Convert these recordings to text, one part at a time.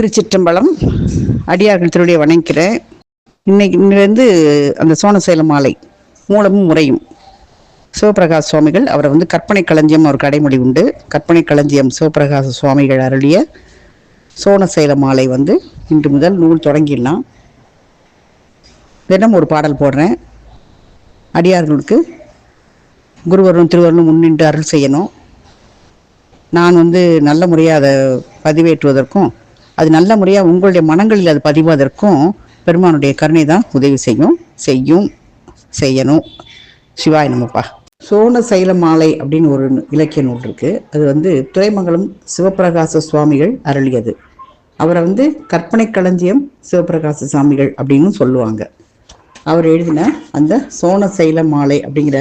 திருச்சிற்றம்பலம் அடியார்கள் திருடைய வணங்கிறேன் இன்னைக்கு இன்னிலிருந்து அந்த சோனசேல மாலை மூலமும் முறையும். சிவபிரகாஷ் சுவாமிகள் அவரை வந்து கற்பனை களஞ்சியம் ஒரு கடைமொழி உண்டு. கற்பனை களஞ்சியம் சிவபிரகாச சுவாமிகள் அருளிய சோனசேல மாலை வந்து இன்று முதல் நூல் தொடங்கிடலாம். தினம் ஒரு பாடல் போடுறேன். அடியார்களுக்கு குருவரும் திருவருளும் முன்னின்று அருள் செய்யணும். நான் வந்து நல்ல முறையாக அதை பதிவேற்றுவதற்கும் அது நல்ல முறையாக உங்களுடைய மனங்களில் அது பதிவதற்கும் பெருமானுடைய கருணை தான் உதவி செய்யும் செய்யும் செய்யணும். சிவாய் நமப்பா சோன சைல மாலை அப்படின்னு ஒரு இலக்கிய நூல் இருக்கு. அது வந்து துறைமங்கலம் சிவபிரகாச சுவாமிகள் அருளியது. அவரை வந்து கற்பனை களஞ்சியம் சிவபிரகாச சுவாமிகள் அப்படின்னு சொல்லுவாங்க. அவர் எழுதின அந்த சோன சைல மாலை அப்படிங்கிற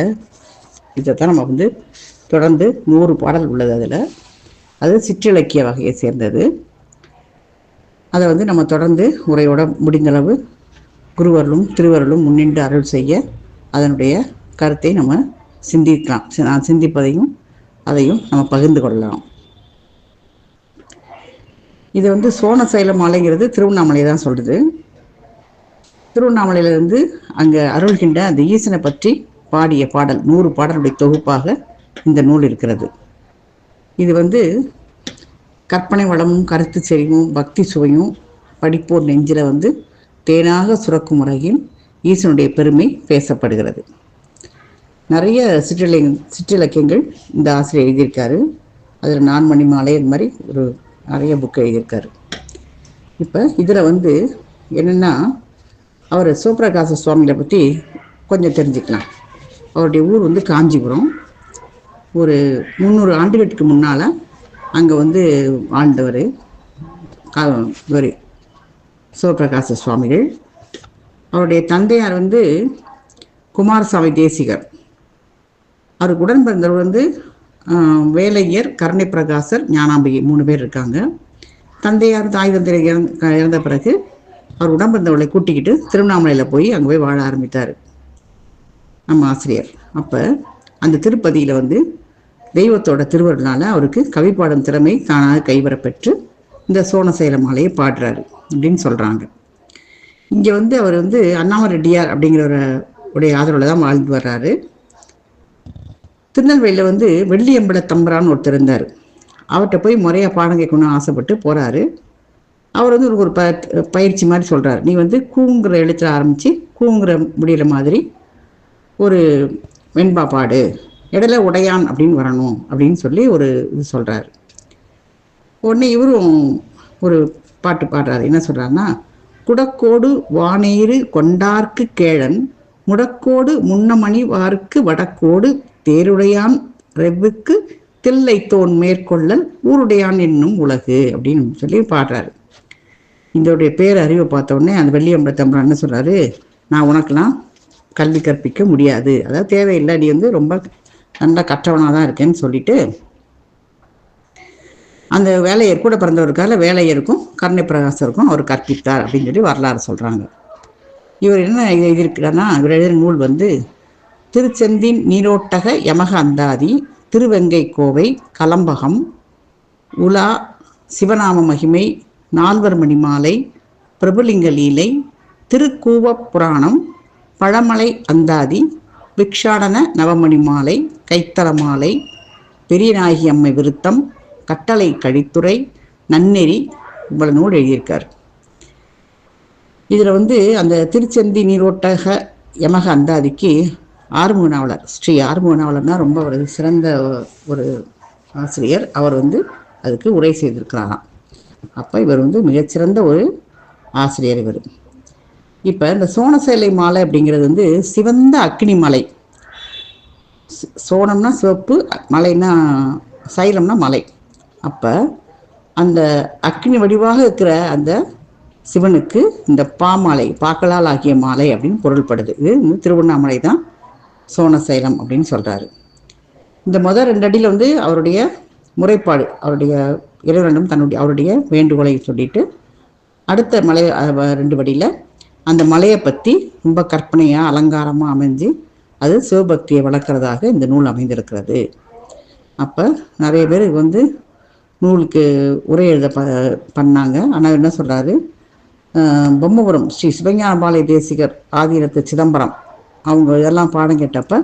இதை தான் நம்ம வந்து தொடர்ந்து நூறு பாடல் உள்ளது அதில். அது சிற்றிலக்கிய வகையை சேர்ந்தது. அதை வந்து நம்ம தொடர்ந்து உரையோட முடிந்தளவு குருவருளும் திருவருளும் முன்னின்று அருள் செய்ய அதனுடைய கருத்தை நம்ம சிந்திக்கலாம். நான் சிந்திப்பதையும் அதையும் நம்ம பகிர்ந்து கொள்ளலாம். இது வந்து சோன சைல மாலைங்கிறது திருவண்ணாமலை தான் சொல்கிறது திருவண்ணாமலையிலிருந்து அங்கே அருள்கின்ற அந்த ஈசனை பற்றி பாடிய பாடல் நூறு பாடலுடைய தொகுப்பாக இந்த நூல் இருக்கிறது. இது வந்து கற்பனை வளமும் கருத்து செறிவும் பக்தி சுவையும் படிப்போர் நெஞ்சில வந்து தேனாக சுரக்கும் முறையில் ஈசனுடைய பெருமை பேசப்படுகிறது. நிறைய சிற்றிலை சிற்றிலக்கியங்கள் இந்த ஆசிரியர் எழுதியிருக்காரு. அதில் நான்மணி மாலை அது மாதிரி ஒரு நிறைய புக் எழுதியிருக்காரு. இப்போ இதில் வந்து என்னென்னா அவர் சிவபிரகாச சுவாமியை பற்றி கொஞ்சம் தெரிஞ்சுக்கலாம். அவருடைய ஊர் வந்து காஞ்சிபுரம். ஒரு முந்நூறு ஆண்டுகளுக்கு முன்னால் அங்கே வந்து வாழ்ந்தவர் இவர் சிவபிரகாச சுவாமிகள். அவருடைய தந்தையார் வந்து குமாரசாமி தேசிகர். அவருக்கு உடன் பிறந்தவர் வந்து வேலையர் கருணை பிரகாசர் ஞானாம்பிகை மூணு பேர் இருக்காங்க. தந்தையார் தாய் தந்தையர் இறந்த இறந்த பிறகு அவர் உடன் கூட்டிக்கிட்டு திருவண்ணாமலையில் போய் அங்கே போய் வாழ ஆரம்பித்தார். நம்ம ஆசிரியர். அப்போ அந்த திருப்பதியில் வந்து தெய்வத்தோட திருவருளால் அவருக்கு கவி பாடும் திறமை தானாக கைவரப்பெற்று இந்த சோனசேல மாலையை பாடுறாரு அப்படின்னு சொல்கிறாங்க இங்கே வந்து அவர் வந்து அண்ணாமலை ரெட்டியார் அப்படிங்கிற உடைய ஆதரவில் தான் வாழ்ந்து வர்றாரு. திருநெல்வேலியில் வந்து வெள்ளியம்பல தம்பரான்னு ஒருத்தர் இருந்தார். அவர்கிட்ட போய் முறையாக பாடம் கேட்கணும்னு ஆசைப்பட்டு போகிறாரு அவர் வந்து ஒரு ப பயிற்சி மாதிரி சொல்கிறார் நீ வந்து கூங்கிற எழுத்துல ஆரம்பித்து கூங்கிற முடிகிற மாதிரி ஒரு வெண்பா பாடு இடையில உடையான் அப்படின்னு வரணும் அப்படின்னு சொல்லி ஒரு இது சொல்கிறாரு உடனே இவரும் ஒரு பாட்டு பாடுறாரு. என்ன சொல்கிறாருன்னா குடக்கோடு வானேறு கொண்டார்க்கு கேழன் முடக்கோடு முன்னமணி வார்க்கு வடக்கோடு தேருடையான் ரெவ்வுக்கு தில்லை தோன் மேற்கொள்ளல் ஊருடையான் என்னும் உலகு அப்படின்னு சொல்லி பாடுறாரு. இதோடைய பேர் அறிவை பார்த்த உடனே அந்த வெள்ளியம்பலத்தம்பரம் என்ன சொல்கிறாரு நான் உனக்கெல்லாம் கல்வி கற்பிக்க முடியாது. அதாவது தேவையில்லை. நீ வந்து ரொம்ப நல்லா கற்றவனாக தான் இருக்கேன்னு சொல்லிட்டு அந்த வேலையர் கூட பிறந்தவருக்காக வேலையருக்கும் கருணை பிரகாசருக்கும் அவர் கற்பித்தார் அப்படின்னு சொல்லி வரலாறு சொல்கிறாங்க இவர் என்ன எழுதியிருக்கிறார்னா இவர் எழுதிய நூல் வந்து திருச்செந்தின் நீரோட்டக யமக அந்தாதி திருவெங்கை கோவை கலம்பகம் உலா சிவநாம மகிமை நால்வர் மணிமாலை பிரபுலிங்க லீலை திருக்கூவ புராணம் பழமலை அந்தாதி பிக்ஷாடன நவமணி மாலை கைத்தல மாலை பெரியநாயகி அம்மை விருத்தம் கட்டளை கழித்துறை நன்னெறி இவ்வளவு நூல் எழுதியிருக்கார். இதில் வந்து அந்த திருச்செந்தி நீரோட்டக யமக அந்தாதிக்கு ஆறுமுக நாவலர் ஸ்ரீ ஆறுமுக நாவலர்னா ரொம்ப ஒரு சிறந்த ஒரு ஆசிரியர். அவர் வந்து அதுக்கு உரை செய்திருக்கிறாராம். அப்போ இவர் வந்து மிகச்சிறந்த ஒரு ஆசிரியர் இவர். இப்போ இந்த சோனசேலை மாலை அப்படிங்கிறது வந்து சிவந்த அக்னி மலை. சோனம்னா சிவப்பு மலைன்னா சைலம்னா மலை. அப்போ அந்த அக்னி வடிவாக இருக்கிற அந்த சிவனுக்கு இந்த பாமாலை பாக்களால் ஆகிய மாலை அப்படின்னு பொருள்படுது. இது வந்து திருவண்ணாமலை தான் சோனசைலம் அப்படின்னு சொல்கிறாரு இந்த முதல் ரெண்டு அடியில் வந்து அவருடைய முறைப்பாடு அவருடைய இறைவனிடம் தன்னுடைய அவருடைய வேண்டுகோளை சொல்லிட்டு அடுத்த மலை ரெண்டு வடியில் அந்த மலையை பற்றி ரொம்ப கற்பனையாக அலங்காரமாக அமைஞ்சு அது சிவபக்தியை வளர்க்குறதாக இந்த நூல் அமைந்திருக்கிறது. அப்போ நிறைய பேர் வந்து நூலுக்கு உரை எழுத ப பண்ணாங்க. ஆனால் என்ன சொல்கிறாரு பொம்மபுரம் ஸ்ரீ சிவஞானபாளைய தேசிகர் ஆதீனத்து சிதம்பரம் அவங்க இதெல்லாம் பாடம் கேட்டப்ப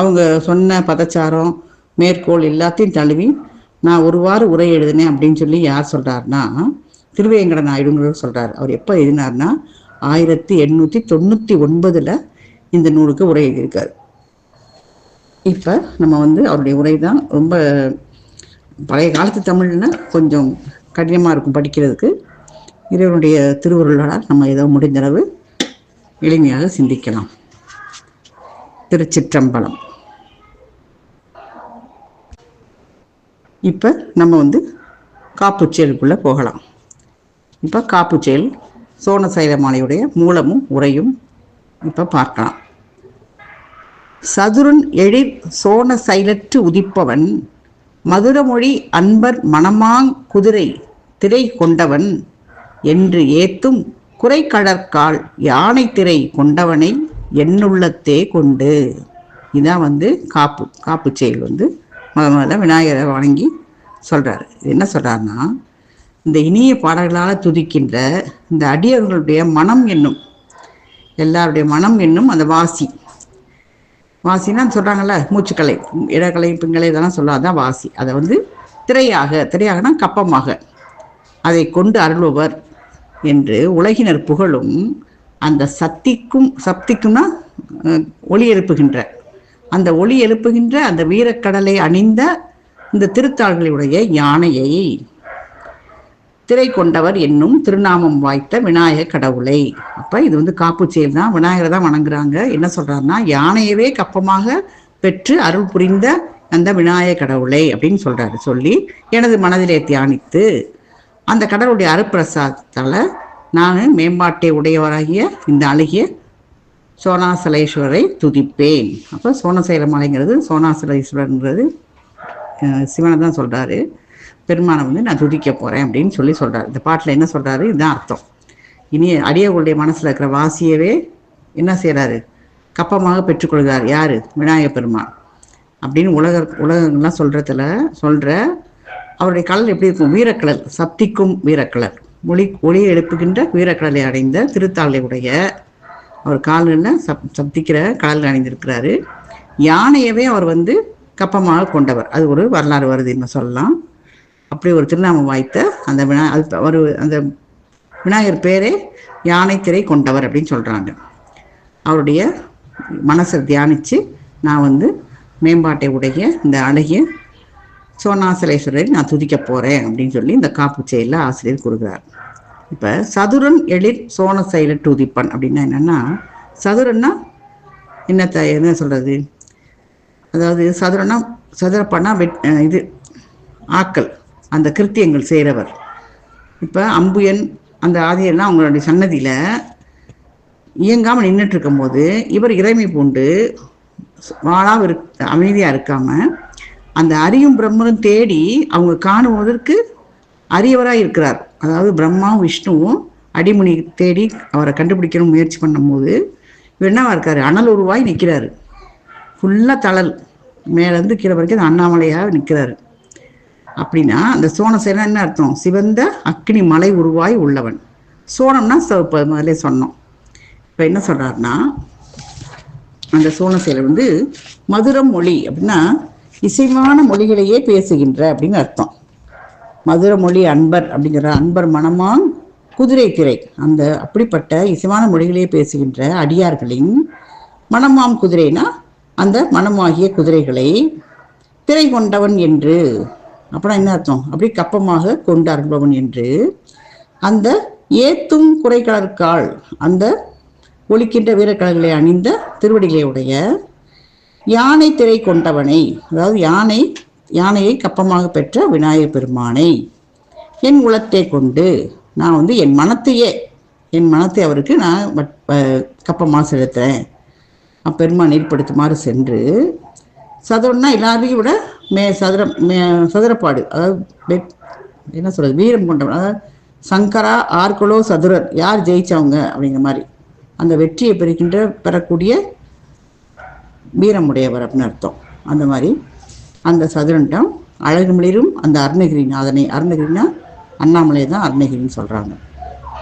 அவங்க சொன்ன பதச்சாரம் மேற்கோள் எல்லாத்தையும் தழுவி நான் ஒரு வாரம் உரை எழுதினேன் அப்படின்னு சொல்லி யார் சொல்கிறாருன்னா திருவேங்கட நாயுடுங்கிறவர் சொல்கிறார் அவர் எப்போ எழுதினார்னா ஆயிரத்தி எண்ணூற்றி தொண்ணூற்றி ஒன்பதில் இந்த நூலுக்கு உரை எழுதியிருக்கார். இப்போ நம்ம வந்து அவருடைய உரை தான் ரொம்ப பழைய காலத்து தமிழ்னா கொஞ்சம் கடினமாக இருக்கும் படிக்கிறதுக்கு. இறைவனுடைய திருவருளால் நம்ம ஏதோ முடிந்தளவு எளிமையாக சிந்திக்கலாம். திருச்சிற்றம்பலம். இப்போ நம்ம வந்து காப்புச்செயலுக்குள்ளே போகலாம். இப்போ காப்புச்செயல் சோனசைல மாலையுடைய மூலமும் உரையும் இப்போ பார்க்கலாம். சதுரன் எழில் சோன சைலற்று உதிப்பவன் மதுரமொழி அன்பர் மணமாங் குதிரை திரை கொண்டவன் என்று ஏத்தும் குறைக்கடற்கால் யானை திரை கொண்டவனை என்னுள்ளத்தே கொண்டு. இதான் வந்து காப்பு காப்பு செயல் வந்து முத முதல்ல விநாயகரை வணங்கி சொல்கிறாரு என்ன சொல்கிறாருன்னா இந்த இனிய பாடல்களால் துதிக்கின்ற இந்த அடியவர்களுடைய மனம் என்னும் எல்லாருடைய மனம் என்னும் அந்த வாசி. வாசின்னா சொல்கிறாங்கல்ல மூச்சுக்கலை இடக்கலை பிங்கலை இதெல்லாம் சொல்லாதான் வாசி. அதை வந்து திரையாக திரையாகனா கப்பமாக. அதை கொண்டு அருள்பவர் என்று உலகினர் புகழும் அந்த சக்திக்கும் சக்திக்கும்னா ஒளி எழுப்புகின்ற. அந்த ஒளி எழுப்புகின்ற அந்த வீரக்கடலை அணிந்த இந்த திருத்தாள்களுடைய யானையை திரை கொண்டவர் என்னும் திருநாமம் வாய்த்த விநாயக கடவுளை. அப்ப இது வந்து காப்பு செயல் தான். விநாயகரை தான் வணங்குறாங்க. என்ன சொல்றாருன்னா யானையவே கப்பமாக பெற்று அருள் புரிந்த அந்த விநாயக கடவுளை அப்படின்னு சொல்றாரு. சொல்லி எனது மனதிலே தியானித்து அந்த கடவுளுடைய அருப்பிரசாதத்தால நான் மேம்பாட்டை உடையவராகிய இந்த அழகிய சோனாசலேஸ்வரரை துதிப்பேன். அப்போ சோனசேல மலைங்கிறது அஹ், சிவனை தான் சொல்றாரு. பெருமானை வந்து நான் துதிக்க போறேன் அப்படின்னு சொல்லி சொல்றாரு. இந்த பாட்டில் என்ன சொல்றாரு? இதுதான் அர்த்தம். இனி அடியவர்களுடைய மனசுல இருக்கிற வாசியவே என்ன செய்கிறாரு கப்பமாக பெற்றுக்கொள்கிறார். யாரு? விநாயக பெருமான். அப்படின்னு உலக உலகங்கள்லாம் சொல்றதுல சொல்ற அவருடைய கலர் எப்படி இருக்கும்? வீரக்கலர் சப்திக்கும் வீரக்கலர் ஒளி ஒளியை எழுப்புகின்ற வீரக்கடலை அடைந்த திருத்தாளையுடைய அவர் கால்களில் சப் சப்திக்கிற கடல் அணிந்திருக்கிறாரு. யானையவே அவர் வந்து கப்பமாக கொண்டவர். அது ஒரு வரலாறு வருதுன்னு சொல்லலாம். அப்படி ஒரு திருநாமம் வாய்த்த அந்த வினா அது ஒரு அந்த விநாயகர் பேரே யானை திரை கொண்டவர் அப்படின்னு சொல்கிறாங்க அவருடைய மனசை தியானித்து நான் வந்து மேம்பாட்டை உடைய இந்த அழகிய சோனாசலேஸ்வரரை நான் துதிக்க போகிறேன் அப்படின்னு சொல்லி இந்த காப்பு செயலில் ஆசிரியர் கூறுகிறார். இப்போ சதுரன் எழில் சோன செயல துதிப்பன் அப்படின்னா என்னென்னா சதுரன்னா என்னத்தை என்ன சொல்கிறது அதாவது சதுரன்னா சதுரப்பன்னா வெட் இது ஆக்கள். அந்த கிருத்தியங்கள் செய்கிறவர் இப்போ அம்புயன் அந்த ஆதியெல்லாம் அவங்களுடைய சன்னதியில் இயங்காமல் நின்றுட்டு இருக்கும்போது இவர் இறைமை பூண்டு வாழாக இரு அமைதியாக இருக்காமல் அந்த அறியும் பிரம்மனும் தேடி அவங்க காணுவதற்கு அரியவராக இருக்கிறார். அதாவது பிரம்மாவும் விஷ்ணுவும் அடிமுனி தேடி அவரை கண்டுபிடிக்கணும் முயற்சி பண்ணும்போது இவர் என்னவா இருக்காரு? அனல் உருவாய் நிற்கிறாரு ஃபுல்லாக தளல். மேலேருந்து கீழே வரைக்கும் அண்ணாமலையாக நிற்கிறாரு அப்படின்னா அந்த சோனசேனா என்ன அர்த்தம்? சிவந்த அக்னி மலை உருவாய் உள்ளவன். சோனம்னா சிவப்பு அது முதல்ல சொன்னோம். இப்போ என்ன சொல்றாருன்னா அந்த சோனசேல வந்து மதுரம் மொழி அப்படின்னா இசைவான மொழிகளையே பேசுகின்ற அப்படின்னு அர்த்தம். மதுர மொழி அன்பர் அப்படிங்கிற அன்பர் மனமான் குதிரை திரை. அந்த அப்படிப்பட்ட இசைவான மொழிகளையே பேசுகின்ற அடியார்களின் மனமாம் குதிரைனா அந்த மனமாகிய குதிரைகளை திரை கொண்டவன் என்று அப்புறம் என்ன அர்த்தம்? அப்படி கப்பமாக கொண்டு என்று. அந்த ஏத்தும் குறைகடற்கால் அந்த ஒழிக்கின்ற வீரக்கலர்களை அணிந்த திருவடிகளை உடைய யானை திரை கொண்டவனை அதாவது யானை யானையை கப்பமாக பெற்ற விநாயகர் பெருமானை என் குலத்தை கொண்டு நான் வந்து என் மனத்தையே என் மனத்தை அவருக்கு நான் வட்- கப்பமாக செலுத்துறேன். அப்பெருமான் ஏற்படுத்துமாறு சென்று சதுரம்னா எல்லாரையும் விட மே சதுரம் மே சதுரப்பாடு அதாவது வெட்- என்ன சொல்றது வீரம் கொண்டவன் அதாவது சங்கரா ஆர்கலோ சதுரர் யார் ஜெயிச்சவங்க அப்படிங்கிற மாதிரி. அந்த வெற்றியை பெறுகின்ற பெறக்கூடிய வீரமுடையவர் அப்படின்னு அர்த்தம். அந்த மாதிரி அந்த சதுரன்டம் அழகுமலிரும் அந்த அருணகிரிநாதனை அருணகிரினா அண்ணாமலை தான் அருணகிரின்னு சொல்கிறாங்க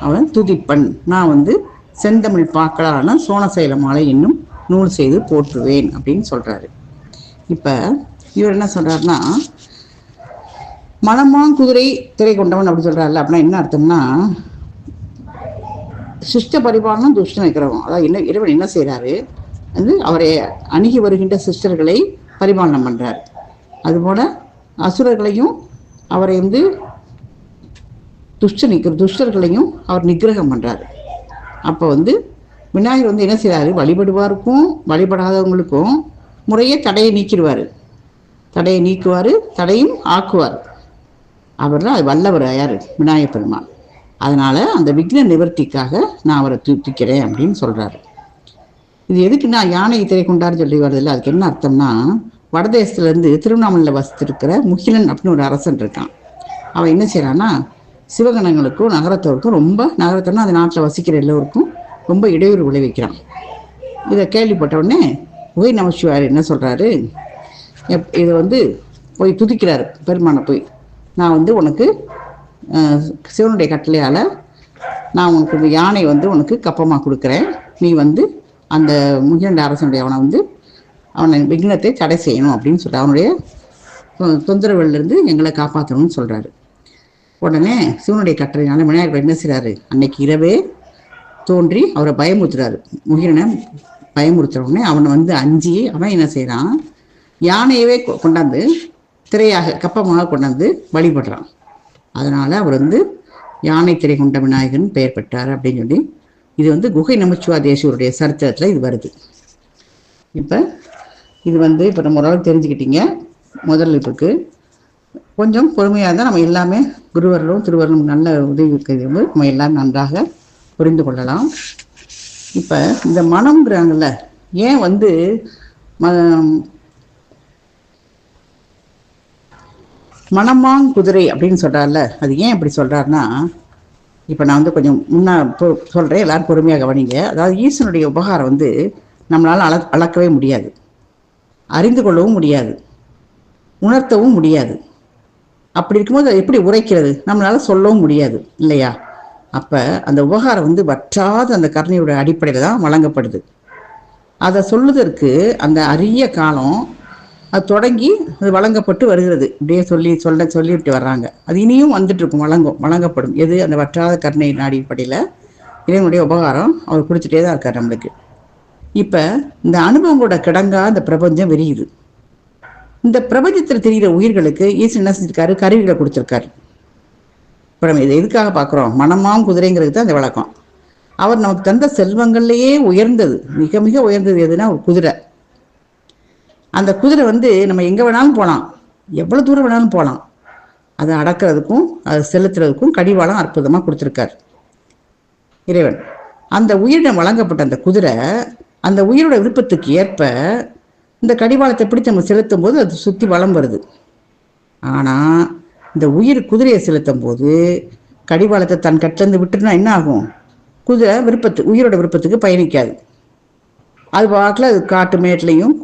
அவன் துதிப்பன். நான் வந்து செந்தமிழ் பாக்களான சோனசைல மாலை இன்னும் நூல் செய்து போற்றுவேன் அப்படின்னு சொல்கிறாரு இப்போ இவர் என்ன சொல்கிறாருன்னா மனமாங்குதிரை திரை கொண்டவன் அப்படி சொல்கிறாருல அப்படின்னா என்ன அர்த்தம்னா சிஷ்ட பரிபாலனம் துஷ்டன் இருக்கிறவன் அதாவது என்ன இறைவன் என்ன செய்கிறாரு வந்து அவரை அணுகி வருகின்ற சிஸ்டர்களை பரிபாலனம் பண்ணுறார் அதுபோல் அசுரர்களையும் அவரை வந்து துஷ்ட நிக்கிற துஷ்டர்களையும் அவர் நிகிரகம் பண்ணுறாரு அப்போ வந்து விநாயகர் வந்து என்ன செய்கிறாரு வழிபடுவாருக்கும் வழிபடாதவங்களுக்கும் முறையே தடையை நீக்கிடுவார். தடையை நீக்குவார் தடையும் ஆக்குவார். அவர் தான் வல்லவர் யார்? விநாயக பெருமான். அதனால் அந்த விக்ன நிவர்த்திக்காக நான் அவரை தூத்திக்கிறேன் அப்படின்னு சொல்கிறாரு இது எதுக்கு நான் யானை திரை கொண்டாருன்னு சொல்லி வருதில்ல அதுக்கு என்ன அர்த்தம்னா வடதேசத்துலேருந்து திருவண்ணாமலையில் வசித்திருக்கிற முகிலன் அப்படின்னு ஒரு அரசன் இருக்கான். அவன் என்ன செய்கிறான்னா சிவகணங்களுக்கும் நகரத்தோருக்கும் ரொம்ப நகரத்தோன்னா அந்த நாட்டில் வசிக்கிற எல்லோருக்கும் ரொம்ப இடையூறு விளைவிக்கிறான். இதை கேள்விப்பட்ட உடனே உகை நமச்சிவார் என்ன சொல்கிறாரு இதை வந்து போய் துதிக்கிறாரு பெருமானை போய். நான் வந்து உனக்கு சிவனுடைய கட்டளையால் நான் உனக்கு இந்த யானை வந்து உனக்கு கப்பமாக கொடுக்குறேன். நீ வந்து அந்த முகிலண்ட அரசனுடைய அவனை வந்து அவனை விக்னத்தை தடை செய்யணும் அப்படின்னு சொல்லி அவனுடைய தொ- தொந்தரவுலேருந்து எங்களை காப்பாற்றணும்னு சொல்கிறாரு உடனே சிவனுடைய கட்டளையினால விநாயகர் என்ன செய்கிறாரு அன்னைக்கு இரவே தோன்றி அவரை பயமுறுத்துறாரு. முகிரனை பயமுறுத்துறவுடனே அவனை வந்து அஞ்சி அவன் என்ன செய்கிறான் யானையவே கொ- கொண்டாந்து திரையாக கப்பமாக கொண்டாந்து வழிபடுறான். அதனால் அவர் வந்து யானை திரை கொண்ட விநாயகன் பெயர் பெற்றார் அப்படின்னு சொல்லி இது வந்து குகை நமச்சிவா தேசியருடைய சரித்திரத்தில் இது வருது. இப்போ இது வந்து இப்போ நம்ம ஓரளவுக்கு தெரிஞ்சுக்கிட்டீங்க. முதல் இதுக்கு கொஞ்சம் பொறுமையாக இருந்தால் நம்ம எல்லாமே குருவர்களும் திருவர்களும் நல்ல உதவி இருக்கிறது நம்ம எல்லாம் நன்றாக புரிந்து கொள்ளலாம். இப்போ இந்த மனம்ங்கிறாங்கல்ல ஏன் வந்து ம மனமாங் குதிரை அப்படின்னு சொல்கிறார்ல அது ஏன் இப்படி சொல்கிறாருன்னா இப்போ நான் வந்து கொஞ்சம் முன்னா சொல்கிறேன் எல்லாரும் பொறுமையாக கவனிங்க. அதாவது ஈசனுடைய உபகாரம் வந்து நம்மளால் அள அளக்கவே முடியாது. அறிந்து கொள்ளவும் முடியாது. உணர்த்தவும் முடியாது. அப்படி இருக்கும்போது அது எப்படி உரைக்கிறது? நம்மளால் சொல்லவும் முடியாது இல்லையா? அப்போ அந்த உபகாரம் வந்து வற்றாத அந்த கருணையோட அடிப்படையில் தான் வழங்கப்படுது. அதை சொல்லுதற்கு அந்த அரிய காலம் அது தொடங்கி அது வழங்கப்பட்டு வருகிறது. இப்படியே சொல்லி சொல்ல சொல்லிவிட்டு வர்றாங்க. அது இனியும் வந்துட்டு இருக்கும் வழங்கும் வழங்கப்படும். எது? அந்த வற்றாத கருணை அடிப்படையில் இறைவனுடைய உபகாரம் அவர் கொடுத்துட்டே தான் இருக்கார் நம்மளுக்கு. இப்போ இந்த அனுபவங்களோட கிடங்கா இந்த பிரபஞ்சம் விரியுது. இந்த பிரபஞ்சத்தில் தெரிகிற உயிர்களுக்கு ஈஸ்வரன் என்ன செஞ்சிருக்காரு? கருவிகளை கொடுத்துருக்காரு. இப்போ நம்ம இதை எதுக்காக பார்க்குறோம்? மனமாம் குதிரைங்கிறது தான் அந்த வழக்கம் அவர் நமக்கு தந்த செல்வங்கள்லேயே உயர்ந்தது. மிக மிக உயர்ந்தது எதுனா ஒரு குதிரை. அந்த குதிரை வந்து நம்ம எங்கே வேணாலும் போகலாம் எவ்வளோ தூரம் வேணாலும் போகலாம் அதை அடக்கிறதுக்கும் அதை செலுத்துறதுக்கும் கடிவாளம் அற்புதமாக கொடுத்துருக்காரு. இறைவன் அந்த உயிரிடம் வழங்கப்பட்ட அந்த குதிரை அந்த உயிரோட விருப்பத்துக்கு ஏற்ப இந்த கடிவாளத்தை பிடித்து நம்ம செலுத்தும் போது அது சுற்றி வளம் வருது. ஆனால் இந்த உயிர் குதிரையை செலுத்தும் போது கடிவாளத்தை தன் கட்டிலேருந்து விட்டுனா என்ன ஆகும்? குதிரை விருப்பத்து உயிரோட விருப்பத்துக்கு பயணிக்காது. அது வாக்கில் அது காட்டு மேட்லையும்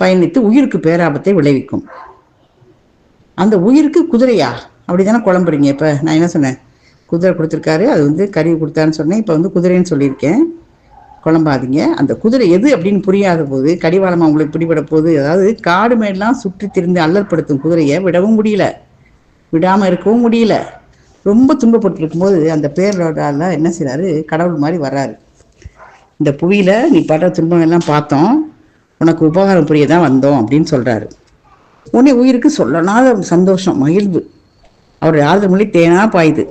பயணித்து உயிருக்கு பேராபத்தை விளைவிக்கும். அந்த உயிருக்கு குதிரையா அப்படி தானே குழம்புறீங்க. இப்போ நான் என்ன சொன்னேன்? குதிரை கொடுத்துருக்காரு. அது வந்து கறி கொடுத்தான்னு சொன்னேன். இப்போ வந்து குதிரைன்னு சொல்லியிருக்கேன். குழம்பாதீங்க. அந்த குதிரை எது அப்படின்னு புரியாத போது கடிவாளமாக உங்களுக்கு பிடிபட போகுது அதாவது காடு மேடெல்லாம் சுற்றி திரிந்து அல்லற்படுத்தும் குதிரையை விடவும் முடியல. விடாமல் இருக்கவும் முடியல. ரொம்ப துன்பப்பட்டிருக்கும் போது அந்த பேரோடால என்ன செய்றாரு? கடவுள் மாதிரி வர்றாரு. இந்த புவியில நீ படுற துன்பம் எல்லாம் பார்த்தோம். உனக்கு உபகாரம் புரிய தான் வந்தோம் அப்படின்னு சொல்கிறாரு உடனே உயிருக்கு சொல்லனாத சந்தோஷம் மகிழ்வு. அவர் ஆறுதல் மொழி தேனா பாயுது.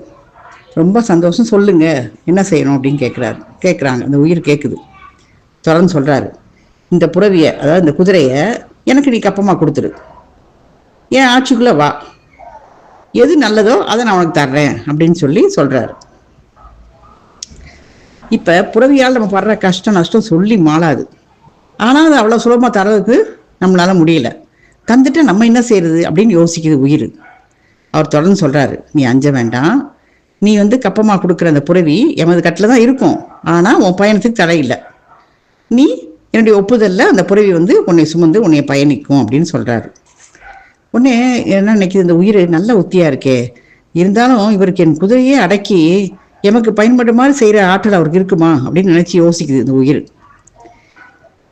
ரொம்ப சந்தோஷம் சொல்லுங்க என்ன செய்யணும் அப்படின்னு கேட்குறாரு கேட்குறாங்க அந்த உயிர் கேட்குது தொடர்ந்து சொல்கிறாரு இந்த புறவியை அதாவது இந்த குதிரையை எனக்கு நீ கப்பமாக கொடுத்துரு. என் ஆட்சிக்குள்ளே வா. எது நல்லதோ அதை நான் உனக்கு தர்றேன் அப்படின்னு சொல்லி சொல்கிறாரு இப்போ புறவியால் நம்ம படுற கஷ்டம் நஷ்டம் சொல்லி மாளாது. ஆனால் அது அவ்வளோ சுலபமாக தரதுக்கு நம்மளால் முடியல. தந்துட்டு நம்ம என்ன செய்கிறது அப்படின்னு யோசிக்குது உயிர். அவர் தொடர்ந்து சொல்கிறாரு நீ அஞ்ச வேண்டாம். நீ வந்து கப்பமாக கொடுக்குற அந்த புறவி எமது கட்டில் தான் இருக்கும். ஆனால் உன் பயணத்துக்கு தடை இல்லை. நீ என்னுடைய ஒப்புதலில் அந்த புறவி வந்து உன்னை சுமந்து உன்னை பயணிக்கும் அப்படின்னு சொல்கிறாரு உடனே என்ன நினைக்குது இந்த உயிர் நல்ல உத்தியாக இருக்கே. இருந்தாலும் இவருக்கு என் குதிரையே அடக்கி எமக்கு பயன்படுற மாதிரி செய்கிற ஆற்றல் அவருக்கு இருக்குமா? அப்படின்னு நினச்சி யோசிக்குது இந்த உயிர்.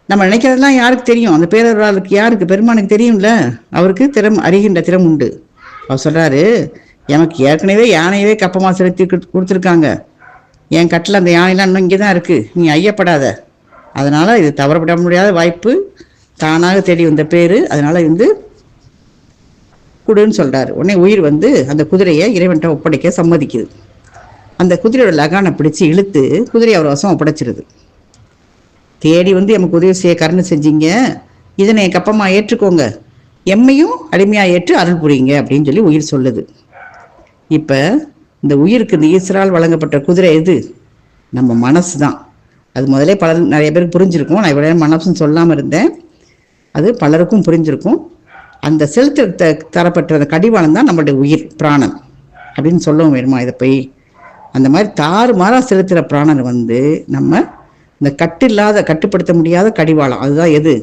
நம்ம நினைக்கிறதெல்லாம் யாருக்கு தெரியும்? அந்த பேரவர்களுக்கு யாருக்கு? பெருமானுக்கு தெரியும்ல? அவருக்கு திறம் அறிகின்ற திறம் உண்டு. அவர் சொல்றாரு எனக்கு ஏற்கனவே யானையவே கப்பமாக செலுத்தி கொடுத்து- கொடுத்துருக்காங்க. என் கட்டில் அந்த யானைலாம் இன்னும் இங்கே தான் இருக்குது நீ ஐயப்படாத. அதனால் இது தவறப்பட முடியாத வாய்ப்பு. தானாக தேடி வந்த பேர். அதனால் வந்து கொடுன்னு சொல்கிறாரு உடனே உயிர் வந்து அந்த குதிரையை இறைவன்கிட்ட ஒப்படைக்க சம்மதிக்குது. அந்த குதிரையோட லகானை பிடிச்சி இழுத்து குதிரையை அவர் வசம் ஒப்படைச்சிருது. தேடி வந்து எமக்கு உதவி செய்ய கருணை செஞ்சீங்க. இதனை என் கப்பமா ஏற்றுக்கோங்க. எம்மையும் அடிமையாக ஏற்று அருள் புரியுங்க அப்படின்னு சொல்லி உயிர் சொல்லுது. இப்போ இந்த உயிருக்கு இந்த ஈஸ்வரால் வழங்கப்பட்ட குதிரை எது? நம்ம மனசு தான். அது முதலே பலர் நிறைய பேருக்கு புரிஞ்சிருக்கும். நான் இவ்வளோ மனசுன்னு சொல்லாமல் இருந்தேன். அது பலருக்கும் புரிஞ்சிருக்கும். அந்த செலுத்த த- தரப்பட்ட அந்த கடிவாளம் தான் நம்மளுடைய உயிர் பிராணன் அப்படின்னு சொல்லவும் வேணுமா இதை போய்? அந்த மாதிரி தாறுமாறாக செலுத்துகிற பிராணனை வந்து நம்ம இந்த கட்டில்லாத கட்டுப்படுத்த முடியாத கடிவாளம். அதுதான் எது?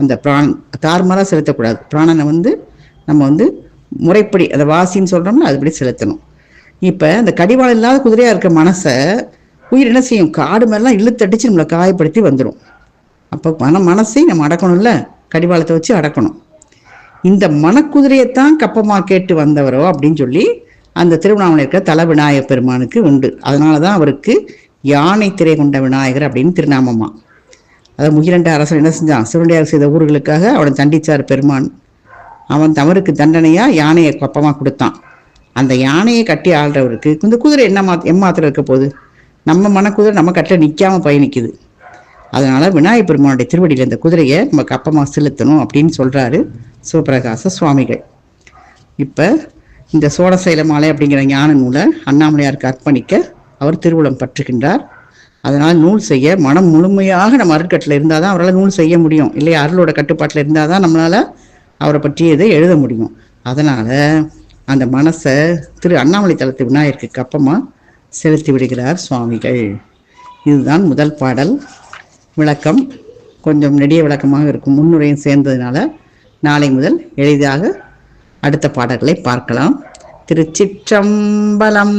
அந்த பிராண் தார்மலாக செலுத்தக்கூடாது. பிராணனை வந்து நம்ம வந்து முறைப்படி அதை வாசின்னு சொல்கிறோம்னா அதுபடி செலுத்தணும். இப்போ அந்த கடிவாளம் இல்லாத குதிரையாக இருக்க மனசை உயிர் என்ன செய்யும்? காடு மேலாம் இழுத்தடிச்சு நம்மளை காயப்படுத்தி வந்துடும் அப்போ மன மனசை நம்ம அடக்கணும்ல? கடிவாளத்தை வச்சு அடக்கணும். இந்த மனக்குதிரையைத்தான் கப்பமாக கேட்டு வந்தவரோ அப்படின்னு சொல்லி அந்த திருவண்ணாமலை இருக்கிற தல விநாயகர் பெருமானுக்கு உண்டு. அதனால தான் அவருக்கு யானை திரை கொண்ட விநாயகர் அப்படின்னு திருநாமமா அதாவது முகிரண்ட அரசன் என்ன செஞ்சான்? சிவனடியார் செய்த ஊர்களுக்காக அவனை தண்டிச்சார் பெருமான். அவன் தவறுக்கு தண்டனையா யானையை கப்பமாக கொடுத்தான். அந்த யானையை கட்டி ஆள்றவருக்கு இந்த குதிரை என்ன மா எம்மாத்திரம் இருக்க போகுது? நம்ம மனக்குதிரை நம்ம கட்டில் நிற்காம பயணிக்குது. அதனால விநாயகர் பெருமானுடைய திருவடியில் இந்த குதிரையை நம்ம கப்பமாக செலுத்தணும் அப்படின்னு சொல்றாரு சிவபிரகாச சுவாமிகள். இப்போ இந்த சோழசைல மாலை அப்படிங்கிற ஞான நூலை அண்ணாமலையாருக்கு அர்ப்பணிக்க அவர் திருவுளம் பற்றுகின்றார். அதனால் நூல் செய்ய மனம் முழுமையாக நம்ம அருட்கட்டில் இருந்தால் தான் அவரால் நூல் செய்ய முடியும். இல்லை அருளோட கட்டுப்பாட்டில் இருந்தால் தான் நம்மளால் அவரை பற்றி இதை எழுத முடியும். அதனால் அந்த மனசை திரு அண்ணாமலை தலத்து விநாயகருக்கு அப்பமாக செலுத்தி விடுகிறார் சுவாமிகள். இதுதான் முதல் பாடல். விளக்கம் கொஞ்சம் நெடிய விளக்கமாக இருக்கும். முன்னுரையும் சேர்ந்ததுனால நாளை முதல் எளிதாக அடுத்த பாடல்களை பார்க்கலாம். திருச்சிற்றம்பலம்.